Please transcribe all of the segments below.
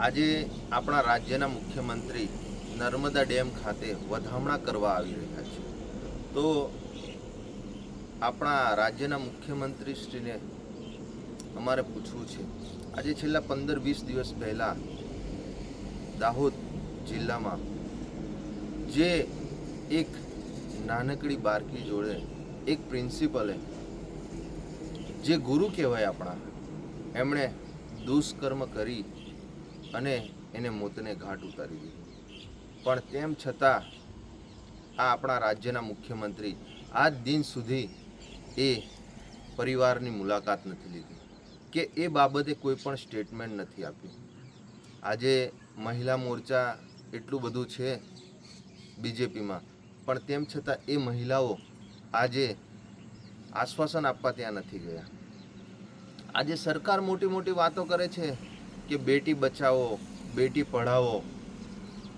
આજે આપણા રાજ્યના મુખ્યમંત્રી નર્મદા ડેમ ખાતે વધામણા કરવા આવી રહ્યા છે. તો આપણા રાજ્યના મુખ્યમંત્રીશ્રીને અમારે પૂછવું છે. આજે છેલ્લા પંદર વીસ દિવસ પહેલાં દાહોદ જિલ્લામાં જે એક નાનકડી બારકી જોડે એક પ્રિન્સિપલે જે ગુરુ કહેવાય આપણા, એમણે દુષ્કર્મ કરી અને એને મોતને ઘાટ ઉતારી દીધું. પણ તેમ છતાં આ આપણા રાજ્યના મુખ્યમંત્રી આજ દિન સુધી એ પરિવારની મુલાકાત નથી લીધી કે એ બાબતે કોઈ પણ સ્ટેટમેન્ટ નથી આપ્યું. આજે મહિલા મોરચા એટલું બધું છે બીજેપીમાં, પણ તેમ છતાં એ મહિલાઓ આજે આશ્વાસન આપવા ત્યાં નથી ગયા. આજે સરકાર મોટી મોટી વાતો કરે છે. કે બેટી બચાવો, બેટી પઢાવો.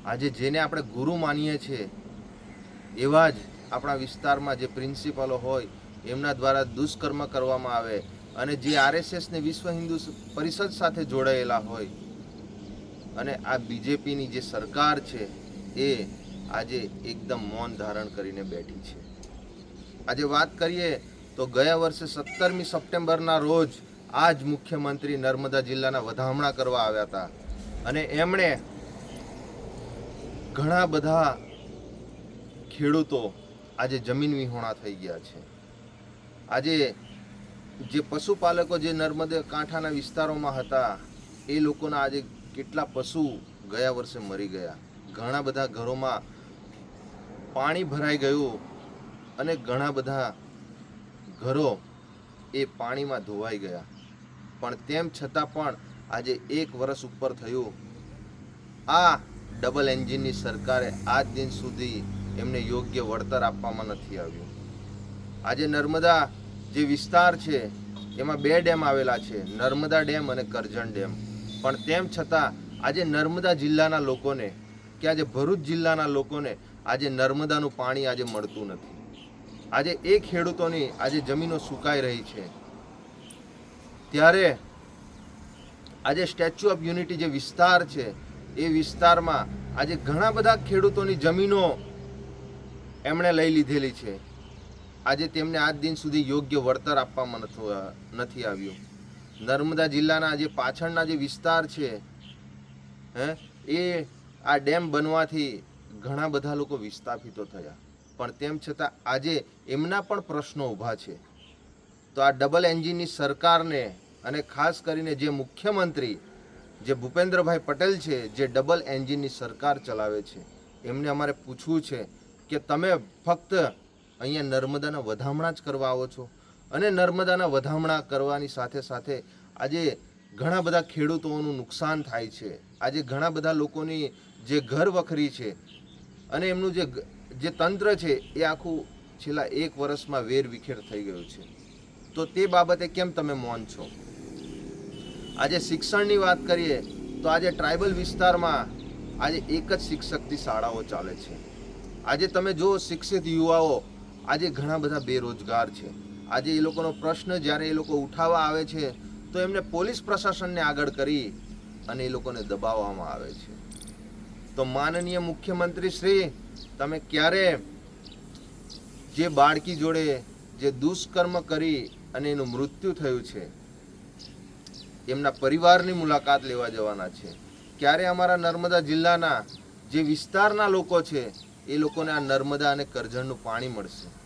આજે જેને આપણે ગુરુ માનીએ છીએ, એવા જ આપણા વિસ્તારમાં જે પ્રિન્સિપાલો હોય, એમના દ્વારા દુષ્કર્મ કરવામાં આવે અને જે આરએસએસને વિશ્વ હિન્દુ પરિષદ સાથે જોડાયેલા હોય અને આ બીજેપીની જે સરકાર છે, એ આજે એકદમ મૌન ધારણ કરીને બેઠી છે. આજે વાત કરીએ તો ગયા વર્ષે સત્તરમી સપ્ટેમ્બરના રોજ આ જ મુખ્યમંત્રી નર્મદા જિલ્લાના વધામણા કરવા આવ્યા હતા. અને એમણે ઘણા બધા ખેડૂતો આજે જમીન વિહોણા થઈ ગયા છે. આજે જે પશુપાલકો જે નર્મદા કાંઠાના વિસ્તારોમાં હતા, એ લોકોના આજે કેટલા પશુ ગયા વર્ષે મરી ગયા. ઘણા બધા ઘરોમાં પાણી ભરાઈ ગયું અને ઘણા બધા ઘરો એ પાણીમાં ધોવાઈ ગયા. પણ તેમ છતાં પણ આજે એક વર્ષ ઉપર થયું. આ ડબલ એન્જિનની સરકારે આજ દિન સુધી એમને યોગ્ય વળતર આપવામાં નથી આવ્યું. આજે નર્મદા જે વિસ્તાર છે, એમાં બે ડેમ આવેલા છે, નર્મદા ડેમ અને કરજણ ડેમ. પણ તેમ છતાં આજે નર્મદા જિલ્લાના લોકોને કે આજે ભરૂચ જિલ્લાના લોકોને આજે નર્મદાનું પાણી આજે મળતું નથી. આજે એ ખેડૂતોની આજે જમીનો સુકાઈ રહી છે. ત્યારે આજે સ્ટેચ્યુ ઓફ યુનિટી જે વિસ્તાર છે, એ વિસ્તારમાં આજે ઘણા બધા ખેડૂતોની જમીનો એમણે લઈ લીધેલી છે. આજે તેમને આજ દિન સુધી યોગ્ય વળતર આપવામાં નથો- આવ્યું. નર્મદા જિલ્લાના જે પાછળના જે વિસ્તાર છે, હે, એ આ ડેમ બનવાથી ઘણા બધા લોકો વિસ્થાપિતો થયા. પણ તેમ છતાં આજે એમના પણ પ્રશ્નો ઊભા છે. તો આ ડબલ એન્જિનની સરકારને અને ખાસ કરીને જે મુખ્યમંત્રી, જે ભૂપેન્દ્રભાઈ પટેલ છે, જે ડબલ એન્જિનની સરકાર ચલાવે છે, એમને અમારે પૂછવું છે કે તમે ફક્ત અહીંયા નર્મદાના વધામણા જ કરવા આવો છો? અને નર્મદાના વધામણા કરવાની સાથે સાથે આજે ઘણા બધા ખેડૂતોનું નુકસાન થાય છે. આજે ઘણા બધા લોકોની જે ઘર વખરી છે અને એમનું જે જે તંત્ર છે, એ આખું છેલ્લા એક વર્ષમાં વેર વિખેર થઈ ગયું છે. તો તે બાબતે કેમ તમે મૌન છો? આજે શિક્ષણની વાત કરીએ, તો આજે ટ્રાઇબલ વિસ્તારમાં આજે એક જ શિક્ષકથી શાળાઓ ચાલે છે. આજે તમે જો શિક્ષિત યુવાઓ આજે ઘણા બધા બેરોજગાર છે. આજે એ લોકોનો પ્રશ્ન જ્યારે એ લોકો ઉઠાવવા આવે છે, તો એમને પોલીસ પ્રશાસનને આગળ કરી અને એ લોકોને દબાવવામાં આવે છે. તો માનનીય મુખ્યમંત્રી શ્રી, તમે ક્યારે જે બાળકી જોડે જે દુષ્કર્મ કરી અને એનું મૃત્યુ થયું છે, એમના પરિવારની મુલાકાત લેવા જવાના છે. ક્યારે અમારા નર્મદા જિલ્લાના જે વિસ્તારના લોકો છે, એ લોકોને આ નર્મદા અને કરજણનું પાણી મળશે.